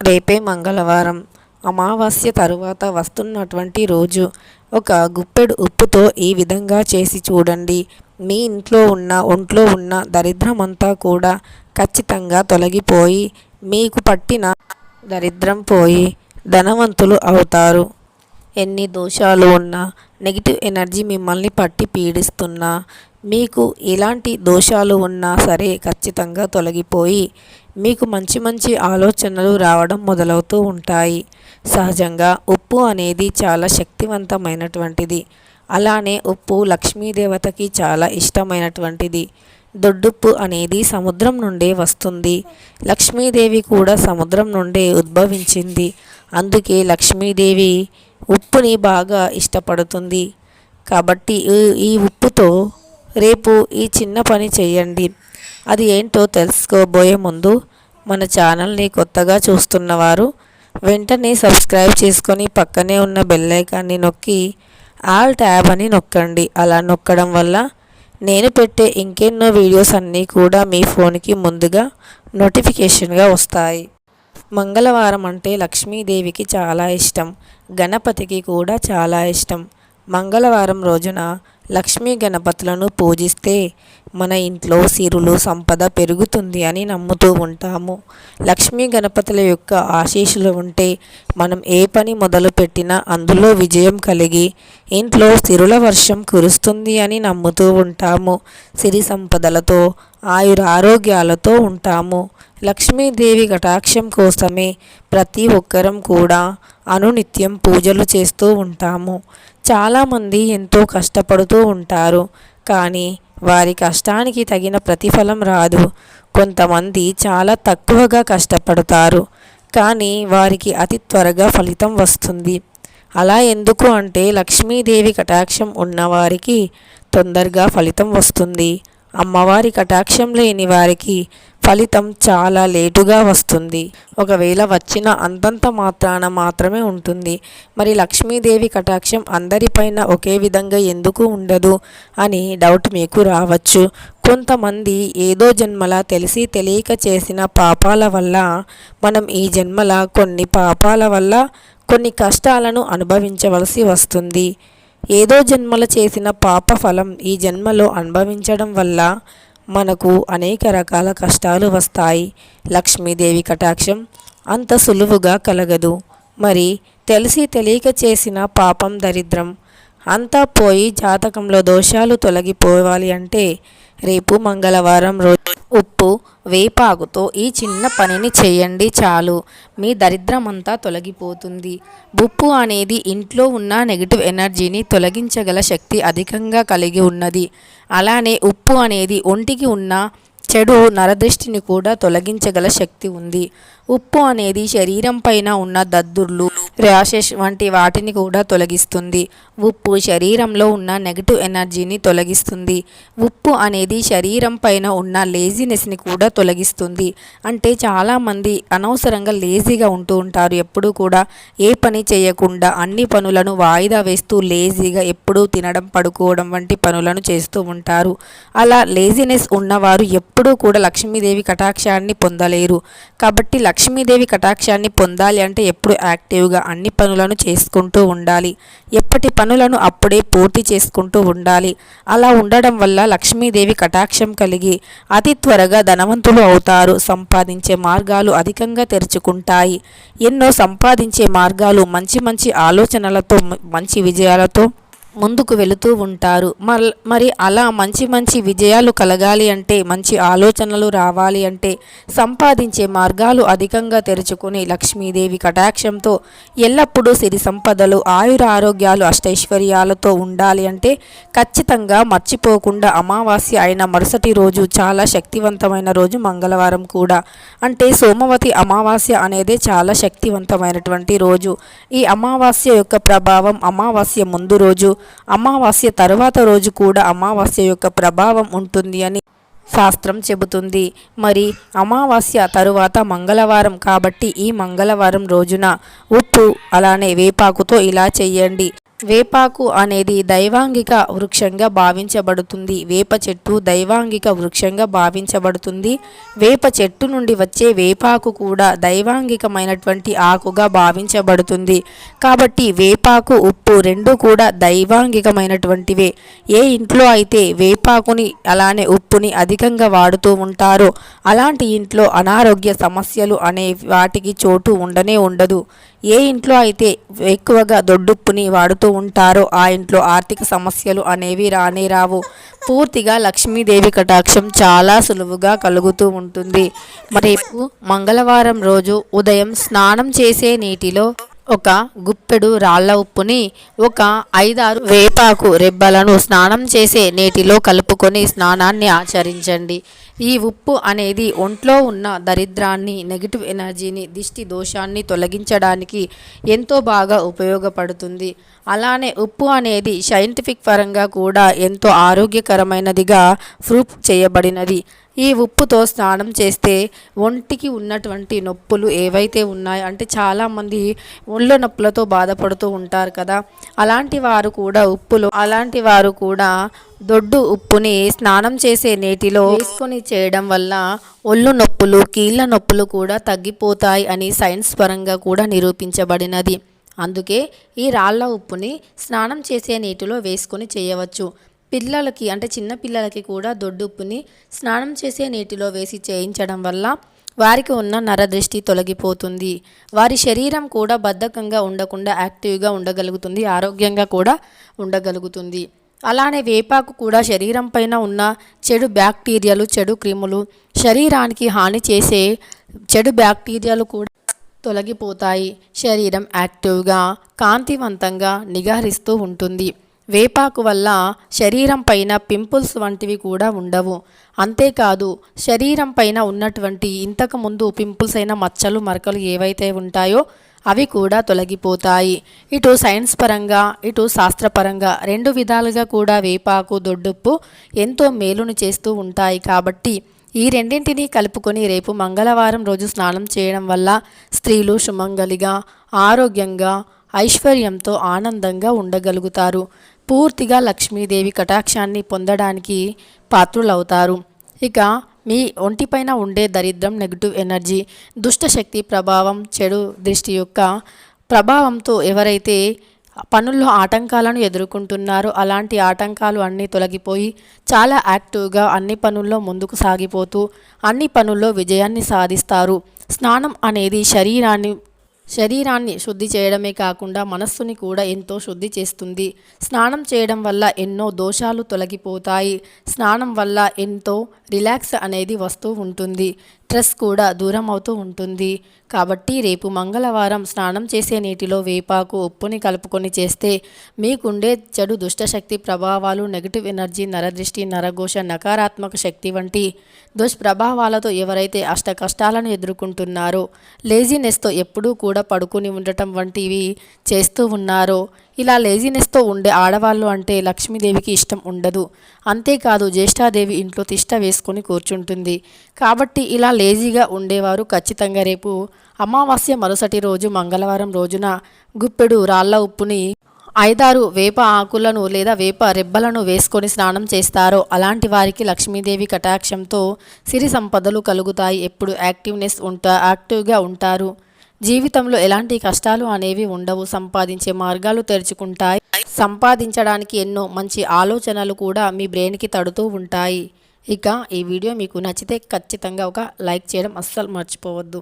రేపే మంగళవారం. అమావాస్య తరువాత వస్తున్నటువంటి రోజు. ఒక గుప్పెడు ఉప్పుతో ఈ విధంగా చేసి చూడండి. మీ ఇంట్లో ఉన్న ఒంట్లో ఉన్న దరిద్రమంతా కూడా ఖచ్చితంగా తొలగిపోయి మీకు పట్టిన దరిద్రం పోయి ధనవంతులు అవుతారు. ఎన్ని దోషాలు ఉన్నా నెగిటివ్ ఎనర్జీ మిమ్మల్ని పట్టి పీడిస్తున్నా మీకు ఎలాంటి దోషాలు ఉన్నా సరే ఖచ్చితంగా తొలగిపోయి మీకు మంచి మంచి ఆలోచనలు రావడం మొదలవుతూ ఉంటాయి. సహజంగా ఉప్పు అనేది చాలా శక్తివంతమైనటువంటిది. అలానే ఉప్పు లక్ష్మీదేవతకి చాలా ఇష్టమైనటువంటిది. దొడ్డుప్పు అనేది సముద్రం నుండే వస్తుంది. లక్ష్మీదేవి కూడా సముద్రం నుండే ఉద్భవించింది. అందుకే లక్ష్మీదేవి ఉప్పుని బాగా ఇష్టపడుతుంది. కాబట్టి ఈ ఉప్పుతో రేపు ఈ చిన్న పని చేయండి. అది ఏంటో తెలుసుకోబోయే ముందు మన ఛానల్ని కొత్తగా చూస్తున్నవారు వెంటనే సబ్స్క్రైబ్ చేసుకొని పక్కనే ఉన్న బెల్లైకాన్ని నొక్కి ఆల్ ట్యాబ్ అని నొక్కండి. అలా నొక్కడం వల్ల నేను పెట్టే ఇంకెన్నో వీడియోస్ అన్నీ కూడా మీ ఫోన్కి ముందుగా నోటిఫికేషన్గా వస్తాయి. మంగళవారం అంటే లక్ష్మీదేవికి చాలా ఇష్టం. గణపతికి కూడా చాలా ఇష్టం. మంగళవారం రోజున లక్ష్మీ గణపతులను పూజిస్తే మన ఇంట్లో సిరులు సంపద పెరుగుతుంది అని నమ్ముతూ ఉంటాము. లక్ష్మీ గణపతుల యొక్క ఆశీస్సులు ఉంటే మనం ఏ పని మొదలు పెట్టినా అందులో విజయం కలిగి ఇంట్లో సిరుల వర్షం కురుస్తుంది అని నమ్ముతూ ఉంటాము. సిరి సంపదలతో ఆయుర ఆరోగ్యాలతో ఉంటాము. లక్ష్మీదేవి కటాక్షం కోసమే ప్రతి ఒక్కరం కూడా అనునిత్యం పూజలు చేస్తూ ఉంటాము. చాలామంది ఎంతో కష్టపడుతూ ఉంటారు. కానీ వారి కష్టానికి తగిన ప్రతిఫలం రాదు. కొంతమంది చాలా తక్కువగా కష్టపడతారు. కానీ వారికి అతి త్వరగా ఫలితం వస్తుంది. అలా ఎందుకు అంటే లక్ష్మీదేవి కటాక్షం ఉన్నవారికి తొందరగా ఫలితం వస్తుంది. అమ్మవారి కటాక్షం లేని వారికి ఫలితం చాలా లేటుగా వస్తుంది. ఒకవేళ వచ్చిన అంతంత మాత్రాన మాత్రమే ఉంటుంది. మరి లక్ష్మీదేవి కటాక్షం అందరిపైన ఒకే విధంగా ఎందుకు ఉండదు అని డౌట్ మీకు రావచ్చు. కొంతమంది ఏదో జన్మల తెలిసి తెలియక చేసిన పాపాల వల్ల మనం ఈ జన్మల కొన్ని పాపాల వల్ల కొన్ని కష్టాలను అనుభవించవలసి వస్తుంది. ఏదో జన్మల చేసిన పాప ఫలం ఈ జన్మలో అనుభవించడం వల్ల మనకు అనేక రకాల కష్టాలు వస్తాయి. లక్ష్మీదేవి కటాక్షం అంత సులువుగా కలగదు. మరి తెలిసి తెలియక చేసిన పాపం దరిద్రం. అంతా పోయి జాతకంలో దోషాలు తొలగిపోవాలి అంటే రేపు మంగళవారం రోజు ఉప్పు వేపాకుతో ఈ చిన్న పనిని చేయండి చాలు. మీ దరిద్రమంతా తొలగిపోతుంది. ఉప్పు అనేది ఇంట్లో ఉన్న నెగిటివ్ ఎనర్జీని తొలగించగల శక్తి అధికంగా కలిగి ఉన్నది. అలానే ఉప్పు అనేది ఒంటికి ఉన్న చెడు నరదృష్టిని కూడా తొలగించగల శక్తి ఉంది. ఉప్పు అనేది శరీరం పైన ఉన్న దద్దుర్లు ర్యాషెస్ వంటి వాటిని కూడా తొలగిస్తుంది. ఉప్పు శరీరంలో ఉన్న నెగటివ్ ఎనర్జీని తొలగిస్తుంది. ఉప్పు అనేది శరీరం పైన ఉన్న లేజినెస్ని కూడా తొలగిస్తుంది. అంటే చాలామంది అనవసరంగా లేజీగా ఉంటూ ఉంటారు. ఎప్పుడూ కూడా ఏ పని చేయకుండా అన్ని పనులను వాయిదా వేస్తూ లేజీగా ఎప్పుడూ తినడం పడుకోవడం వంటి పనులను చేస్తూ ఉంటారు. అలా లేజినెస్ ఉన్నవారు ఎప్పుడు ఎప్పుడూ కూడా లక్ష్మీదేవి కటాక్షాన్ని పొందలేరు. కాబట్టి లక్ష్మీదేవి కటాక్షాన్ని పొందాలి అంటే ఎప్పుడు యాక్టివ్గా అన్ని పనులను చేసుకుంటూ ఉండాలి. ఎప్పటి పనులను అప్పుడే పూర్తి చేసుకుంటూ ఉండాలి. అలా ఉండడం వల్ల లక్ష్మీదేవి కటాక్షం కలిగి అతి త్వరగా ధనవంతులు అవుతారు. సంపాదించే మార్గాలు అధికంగా తెరుచుకుంటాయి. ఎన్నో సంపాదించే మార్గాలు మంచి మంచి ఆలోచనలతో మంచి విజయాలతో ముందుకు వెళుతూ ఉంటారు. మరి అలా మంచి మంచి విజయాలు కలగాలి అంటే మంచి ఆలోచనలు రావాలి అంటే సంపాదించే మార్గాలు అధికంగా తెరుచుకుని లక్ష్మీదేవి కటాక్షంతో ఎల్లప్పుడూ సిరి సంపదలు ఆయుర ఆరోగ్యాలు అష్టైశ్వర్యాలతో ఉండాలి అంటే ఖచ్చితంగా మర్చిపోకుండా అమావాస్య అయిన మరుసటి రోజు చాలా శక్తివంతమైన రోజు మంగళవారం కూడా. అంటే సోమవతి అమావాస్య అనేది చాలా శక్తివంతమైనటువంటి రోజు. ఈ అమావాస్య యొక్క ప్రభావం అమావాస్య ముందు రోజు అమావాస్య తరువాత రోజు కూడా అమావాస్య యొక్క ప్రభావం ఉంటుంది అని శాస్త్రం చెబుతుంది. మరి అమావాస్య తరువాత మంగళవారం కాబట్టి ఈ మంగళవారం రోజున ఉప్పు అలానే వేపాకుతో ఇలా చెయ్యండి వేపాకు అనేది దైవాంగిక వృక్షంగా భావించబడుతుంది. వేప చెట్టు దైవాంగిక వృక్షంగా భావించబడుతుంది. వేప చెట్టు నుండి వచ్చే వేపాకు కూడా దైవాంగికమైనటువంటి ఆకుగా భావించబడుతుంది. కాబట్టి వేపాకు ఉప్పు రెండు కూడా దైవాంగికమైనటువంటివే. ఏ ఇంట్లో అయితే వేపాకుని అలానే ఉప్పుని అధికంగా వాడుతూ ఉంటారో అలాంటి ఇంట్లో అనారోగ్య సమస్యలు అనే వాటికి చోటు ఉండనే ఉండదు. ఏ ఇంట్లో అయితే ఎక్కువగా దొడ్డుప్పుని వాడుతూ ఉంటారో ఆ ఇంట్లో ఆర్థిక సమస్యలు అనేవి రానే రావు. పూర్తిగా లక్ష్మీదేవి కటాక్షం చాలా సులువుగా కలుగుతూ ఉంటుంది. రేపు మంగళవారం రోజు ఉదయం స్నానం చేసే నీటిలో ఒక గుప్పెడు రాళ్ళ ఉప్పుని ఒక ఐదారు వేపాకు రెబ్బలను స్నానం చేసే నీటిలో కలుపుకొని స్నానాన్ని ఆచరించండి. ఈ ఉప్పు అనేది ఒంట్లో ఉన్న దరిద్రాన్ని నెగిటివ్ ఎనర్జీని దిష్టి దోషాన్ని తొలగించడానికి ఎంతో బాగా ఉపయోగపడుతుంది. అలానే ఉప్పు అనేది సైంటిఫిక్ పరంగా కూడా ఎంతో ఆరోగ్యకరమైనదిగా ప్రూఫ్ చేయబడినది. ఈ ఉప్పుతో స్నానం చేస్తే ఒంటికి ఉన్నటువంటి నొప్పులు ఏవైతే ఉన్నాయో అంటే చాలామంది ఒళ్ళో నొప్పులతో బాధపడుతూ ఉంటారు కదా అలాంటి వారు కూడా ఉప్పులు అలాంటి వారు కూడా దొడ్డు ఉప్పుని స్నానం చేసే నీటిలో వేసుకొని చేయడం వల్ల ఒళ్ళు నొప్పులు కీళ్ళ నొప్పులు కూడా తగ్గిపోతాయి అని సైన్స్ పరంగా కూడా నిరూపించబడినది. అందుకే ఈ రాళ్ళ ఉప్పుని స్నానం చేసే నీటిలో వేసుకొని చేయవచ్చు. పిల్లలకి అంటే చిన్న పిల్లలకి కూడా దొడ్డుప్పుని స్నానం చేసే నీటిలో వేసి చేయించడం వల్ల వారికి ఉన్న నరదృష్టి తొలగిపోతుంది. వారి శరీరం కూడా బద్ధకంగా ఉండకుండా యాక్టివ్గా ఉండగలుగుతుంది ఆరోగ్యంగా కూడా ఉండగలుగుతుంది. అలానే వేపాకు కూడా శరీరం పైన ఉన్న చెడు బ్యాక్టీరియాలు చెడు క్రిములు శరీరానికి హాని చేసే చెడు బ్యాక్టీరియాలు కూడా తొలగిపోతాయి. శరీరం యాక్టివ్గా కాంతివంతంగా నిగారిస్తూ ఉంటుంది. వేపాకు వల్ల శరీరం పైన పింపుల్స్ వంటివి కూడా ఉండవు. అంతేకాదు శరీరం పైన ఉన్నటువంటి ఇంతకుముందు పింపుల్స్ అయిన మచ్చలు మరకలు ఏవైతే ఉంటాయో అవి కూడా తొలగిపోతాయి. ఇటు సైన్స్ పరంగా ఇటు శాస్త్రపరంగా రెండు విధాలుగా కూడా వేపాకు దొడ్డుప్పు ఎంతో మేలును చేస్తూ ఉంటాయి కాబట్టి ఈ రెండింటినీ కలుపుకొని రేపు మంగళవారం రోజు స్నానం చేయడం వల్ల స్త్రీలు సుమంగలిగా ఆరోగ్యంగా ఐశ్వర్యంతో ఆనందంగా ఉండగలుగుతారు. పూర్తిగా లక్ష్మీదేవి కటాక్షాన్ని పొందడానికి పాత్రులవుతారు. ఇక మీ ఒంటిపైన ఉండే దరిద్రం నెగిటివ్ ఎనర్జీ దుష్టశక్తి ప్రభావం చెడు దృష్టి యొక్క ప్రభావంతో ఎవరైతే పనుల్లో ఆటంకాలను ఎదుర్కొంటున్నారో అలాంటి ఆటంకాలు అన్నీ తొలగిపోయి చాలా యాక్టివ్గా అన్ని పనుల్లో ముందుకు సాగిపోతూ అన్ని పనుల్లో విజయాన్ని సాధిస్తారు. స్నానం అనేది శరీరాన్ని శరీరాన్ని శుద్ధి చేయడమే కాకుండా మనస్సుని కూడా ఎంతో శుద్ధి చేస్తుంది. స్నానం చేయడం వల్ల ఎన్నో దోషాలు తొలగిపోతాయి. స్నానం వల్ల ఎంతో రిలాక్స్ అనేది వస్తూ ఉంటుంది. స్ట్రెస్ కూడా దూరం అవుతూ ఉంటుంది. కాబట్టి రేపు మంగళవారం స్నానం చేసే నీటిలో వేపాకు ఉప్పుని కలుపుకొని చేస్తే మీకుండే చెడు దుష్టశక్తి ప్రభావాలు నెగిటివ్ ఎనర్జీ నరదృష్టి నరఘోష నకారాత్మక శక్తి వంటి దుష్ప్రభావాలతో ఎవరైతే అష్ట కష్టాలను ఎదుర్కొంటున్నారో లేజినెస్తో ఎప్పుడూ కూడా పడుకుని ఉండటం వంటివి చేస్తూ ఉన్నారో ఇలా లేజినెస్తో ఉండే ఆడవాళ్ళు అంటే లక్ష్మీదేవికి ఇష్టం ఉండదు. అంతేకాదు జ్యేష్ఠాదేవి ఇంట్లో తిష్ట వేసుకొని కూర్చుంటుంది. కాబట్టి ఇలా లేజీగా ఉండేవారు ఖచ్చితంగా రేపు అమావాస్య మరుసటి రోజు మంగళవారం రోజున గుప్పెడు రాళ్ళ ఉప్పుని ఐదారు వేప ఆకులను లేదా వేప రెబ్బలను వేసుకొని స్నానం చేస్తారో అలాంటి వారికి లక్ష్మీదేవి కటాక్షంతో సిరి సంపదలు కలుగుతాయి. ఎప్పుడు యాక్టివ్నెస్ ఉంటా యాక్టివ్గా ఉంటారు. జీవితంలో ఎలాంటి కష్టాలు అనేవి ఉండవు. సంపాదించే మార్గాలు తెరుచుకుంటాయి. సంపాదించడానికి ఎన్నో మంచి ఆలోచనలు కూడా మీ బ్రెయిన్కి తడుతూ ఉంటాయి. ఇక ఈ వీడియో మీకు నచ్చితే ఖచ్చితంగా ఒక లైక్ చేయడం అస్సలు మర్చిపోవద్దు.